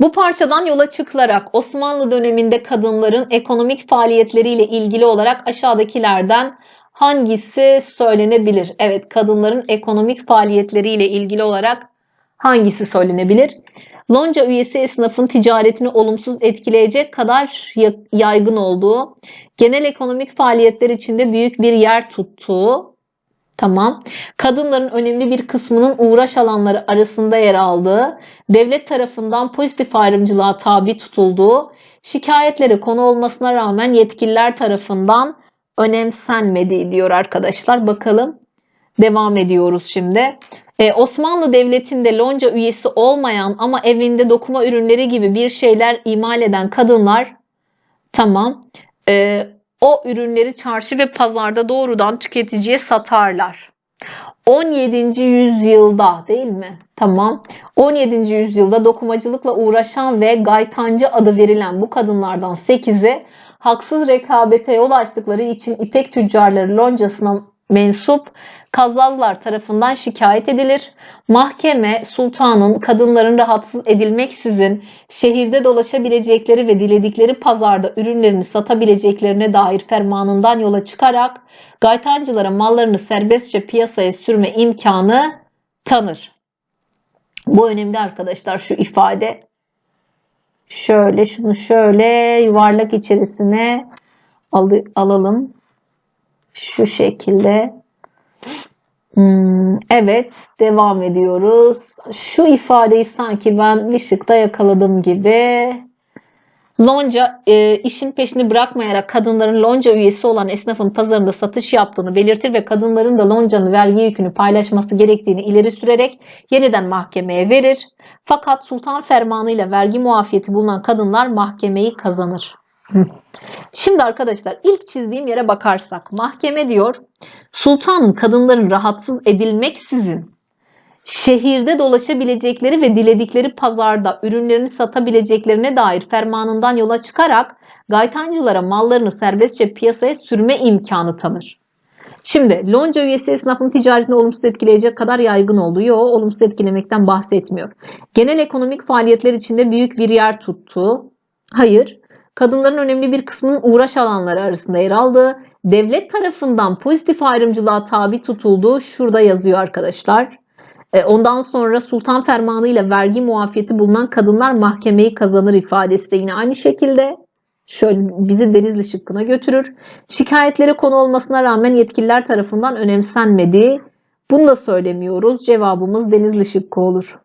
Bu parçadan yola çıkılarak Osmanlı döneminde kadınların ekonomik faaliyetleriyle ilgili olarak aşağıdakilerden hangisi söylenebilir? Evet, kadınların ekonomik faaliyetleriyle ilgili olarak hangisi söylenebilir? Lonca üyesi esnafın ticaretini olumsuz etkileyecek kadar ya- yaygın olduğu, genel ekonomik faaliyetler içinde büyük bir yer tuttuğu, tamam. Kadınların önemli bir kısmının uğraş alanları arasında yer aldığı, devlet tarafından pozitif ayrımcılığa tabi tutulduğu, şikayetlere konu olmasına rağmen yetkililer tarafından önemsenmediği diyor arkadaşlar. Bakalım devam ediyoruz şimdi. Ee, Osmanlı Devleti'nde lonca üyesi olmayan ama evinde dokuma ürünleri gibi bir şeyler imal eden kadınlar tamam ee, o ürünleri çarşı ve pazarda doğrudan tüketiciye satarlar. 17. yüzyılda değil mi? Tamam. 17. yüzyılda dokumacılıkla uğraşan ve gaytancı adı verilen bu kadınlardan 8'i haksız rekabete yol açtıkları için ipek tüccarları loncasına mensup kazazlar tarafından şikayet edilir. Mahkeme sultanın kadınların rahatsız edilmeksizin şehirde dolaşabilecekleri ve diledikleri pazarda ürünlerini satabileceklerine dair fermanından yola çıkarak gaytancılara mallarını serbestçe piyasaya sürme imkanı tanır. Bu önemli arkadaşlar şu ifade. Şöyle şunu şöyle yuvarlak içerisine alı- alalım. Şu şekilde. Hmm, evet devam ediyoruz. Şu ifadeyi sanki ben ışıkta yakaladım gibi. Lonca e, işin peşini bırakmayarak kadınların lonca üyesi olan esnafın pazarında satış yaptığını belirtir ve kadınların da loncanın vergi yükünü paylaşması gerektiğini ileri sürerek yeniden mahkemeye verir. Fakat sultan fermanıyla vergi muafiyeti bulunan kadınlar mahkemeyi kazanır. Şimdi arkadaşlar ilk çizdiğim yere bakarsak mahkeme diyor sultanın kadınların rahatsız edilmeksizin şehirde dolaşabilecekleri ve diledikleri pazarda ürünlerini satabileceklerine dair fermanından yola çıkarak gaytancılara mallarını serbestçe piyasaya sürme imkanı tanır. Şimdi lonca üyesi esnafın ticaretini olumsuz etkileyecek kadar yaygın olduğu, yo olumsuz etkilemekten bahsetmiyor. Genel ekonomik faaliyetler içinde büyük bir yer tuttuğu, hayır. Kadınların önemli bir kısmının uğraş alanları arasında yer aldığı, devlet tarafından pozitif ayrımcılığa tabi tutulduğu şurada yazıyor arkadaşlar. E, Ondan sonra sultan fermanıyla vergi muafiyeti bulunan kadınlar mahkemeyi kazanır ifadesi de yine aynı şekilde şöyle bizi Denizli şıkkına götürür. Şikayetlere konu olmasına rağmen yetkililer tarafından önemsenmediği bunu da söylemiyoruz. Cevabımız Denizli şıkkı olur.